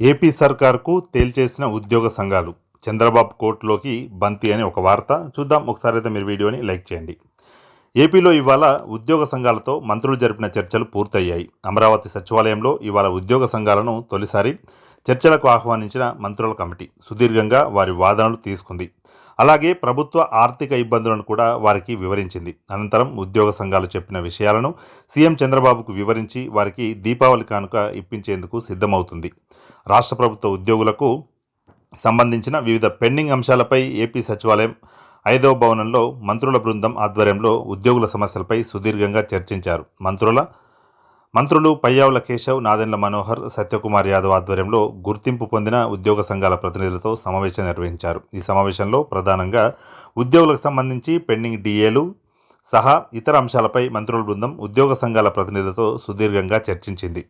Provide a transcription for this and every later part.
AP సర్కార్కు తేల్చేసిన ఉద్యోగ సంఘాలు. చంద్రబాబు కోర్టులోకి బంతి అని ఒక వార్త. చూద్దాం. ఒకసారి అయితే మీరు వీడియోని లైక్ చేయండి. ఏపీలో ఇవాళ ఉద్యోగ సంఘాలతో మంత్రులు జరిపిన చర్చలు పూర్తయ్యాయి. అమరావతి సచివాలయంలో ఇవాళ ఉద్యోగ సంఘాలను తొలిసారి చర్చలకు ఆహ్వానించిన మంత్రుల కమిటీ. సుదీర్ఘంగా వారి వాదనలు తీసుకుంది. అలాగే ప్రభుత్వ ఆర్థిక ఇబ్బందులను కూడా వారికి వివరించింది. అనంతరం ఉద్యోగ సంఘాలు చెప్పిన విషయాలను సీఎం చంద్రబాబుకు వివరించి వారికి దీపావళి కానుక ఇప్పించేందుకు సిద్ధమవుతుంది. రాష్ట్ర ప్రభుత్వ ఉద్యోగులకు సంబంధించిన వివిధ పెండింగ్ అంశాలపై ఏపీ సచివాలయం ఐదవ భవనంలో మంత్రుల బృందం ఆధ్వర్యంలో ఉద్యోగుల సమస్యలపై సుదీర్ఘంగా చర్చించారు. మంత్రుల మంత్రులు పయ్యావుల కేశవ్ నాదెండ్ల మనోహర్ సత్యకుమార్ యాదవ్ ఆధ్వర్యంలో గుర్తింపు పొందిన ఉద్యోగ సంఘాల ప్రతినిధులతో సమావేశం నిర్వహించారు. ఈ సమావేశంలో ప్రధానంగా ఉద్యోగులకు సంబంధించి పెండింగ్ డిఏలు సహా ఇతర అంశాలపై మంత్రుల బృందం ఉద్యోగ సంఘాల ప్రతినిధులతో సుదీర్ఘంగా చర్చించింది.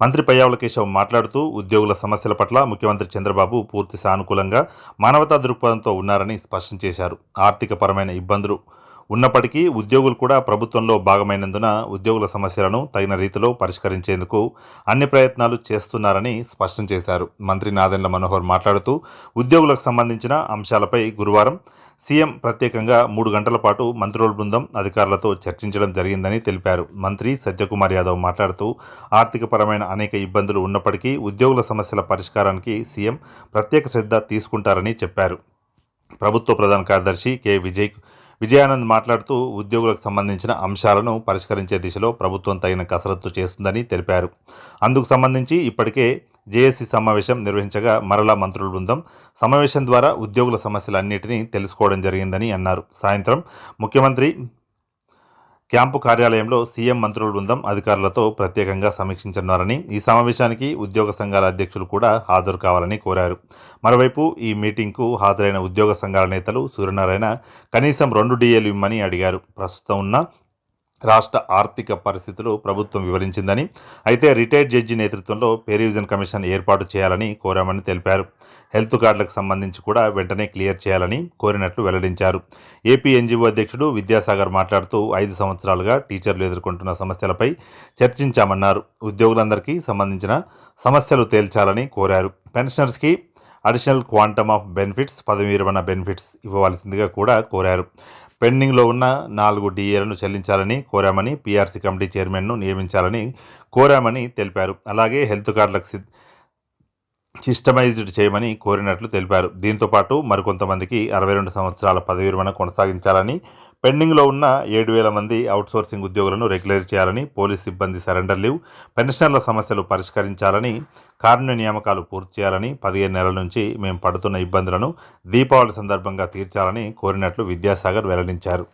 మంత్రి పయ్యావుల కేశవ్ మాట్లాడుతూ ఉద్యోగుల సమస్యల పట్ల ముఖ్యమంత్రి చంద్రబాబు పూర్తి సానుకూలంగా మానవతా దృక్పథంతో ఉన్నారని స్పష్టం చేశారు. ఆర్థికపరమైన ఇబ్బందులు ఉన్నప్పటికీ ఉద్యోగులు కూడా ప్రభుత్వంలో భాగమైనందున ఉద్యోగుల సమస్యలను తగిన రీతిలో పరిష్కరించేందుకు అన్ని ప్రయత్నాలు చేస్తున్నారని స్పష్టం చేశారు. మంత్రి నాదెండ్ల మనోహర్ మాట్లాడుతూ ఉద్యోగులకు సంబంధించిన అంశాలపై గురువారం సీఎం ప్రత్యేకంగా మూడు గంటల పాటు మంత్రుల బృందం అధికారులతో చర్చించడం జరిగిందని తెలిపారు. మంత్రి సత్యకుమార్ యాదవ్ మాట్లాడుతూ ఆర్థికపరమైన అనేక ఇబ్బందులు ఉన్నప్పటికీ ఉద్యోగుల సమస్యల పరిష్కారానికి సీఎం ప్రత్యేక శ్రద్ధ తీసుకుంటారని చెప్పారు. ప్రభుత్వ ప్రధాన కార్యదర్శి కె. విజయ్ విజయానంద్ మాట్లాడుతూ ఉద్యోగులకు సంబంధించిన అంశాలను పరిష్కరించే దిశలో ప్రభుత్వం తగిన కసరత్తు చేస్తుందని తెలిపారు. అందుకు సంబంధించి ఇప్పటికే జేఏసీ సమావేశం నిర్వహించగా మరలా మంత్రుల బృందం సమావేశం ద్వారా ఉద్యోగుల సమస్యలన్నింటినీ తెలుసుకోవడం జరిగిందని అన్నారు. సాయంత్రం ముఖ్యమంత్రి క్యాంపు కార్యాలయంలో సీఎం మంత్రుల బృందం అధికారులతో ప్రత్యేకంగా సమీక్షించనున్నారని ఈ సమావేశానికి ఉద్యోగ సంఘాల అధ్యక్షులు కూడా హాజరు కావాలని కోరారు. మరోవైపు ఈ మీటింగ్కు హాజరైన ఉద్యోగ సంఘాల నేతలు సూర్యనారాయణ కనీసం రెండు డిఏలు ఇమ్మని అడిగారు. ప్రస్తుతం ఉన్న రాష్ట్ర ఆర్థిక పరిస్థితులు ప్రభుత్వం వివరించిందని అయితే రిటైర్డ్ జడ్జి నేతృత్వంలో పే రివిజన్ కమిషన్ ఏర్పాటు చేయాలని కోరామని తెలిపారు. హెల్త్ కార్డులకు సంబంధించి కూడా వెంటనే క్లియర్ చేయాలని కోరినట్లు వెల్లడించారు. ఏపీ ఎన్జీఓ అధ్యక్షుడు విద్యాసాగర్ మాట్లాడుతూ ఐదు సంవత్సరాలుగా టీచర్లు ఎదుర్కొంటున్న సమస్యలపై చర్చించామన్నారు. ఉద్యోగులందరికీ సంబంధించిన సమస్యలు తేల్చాలని కోరారు. పెన్షనర్స్కి అడిషనల్ క్వాంటమ్ ఆఫ్ బెనిఫిట్స్ పదవి విరమణ బెనిఫిట్స్ ఇవ్వవలసిందిగా కూడా కోరారు. పెండింగ్లో ఉన్న నాలుగు డిఏలను చెల్లించాలని కోరామని పీఆర్సీ కమిటీ చైర్మన్ను నియమించాలని కోరామని తెలిపారు. అలాగే హెల్త్ కార్డులకు సిస్టమైజ్డ్ చేయమని కోరినట్లు తెలిపారు. దీంతో పాటు మరికొంతమందికి అరవై రెండు సంవత్సరాల పదవి విరమణ కొనసాగించాలని పెండింగ్లో ఉన్న ఏడు వేల మంది అవుట్సోర్సింగ్ ఉద్యోగులను రెగ్యులర్ చేయాలని పోలీస్ సిబ్బంది సరెండర్ లీవ్ పెన్షన్ల సమస్యలు పరిష్కరించాలని కారుణ్య నియామకాలు పూర్తి చేయాలని పదిహేను నెలల నుంచి మేము పడుతున్న ఇబ్బందులను దీపావళి సందర్భంగా తీర్చాలని కోరినట్లు విద్యాసాగర్ వెల్లడించారు.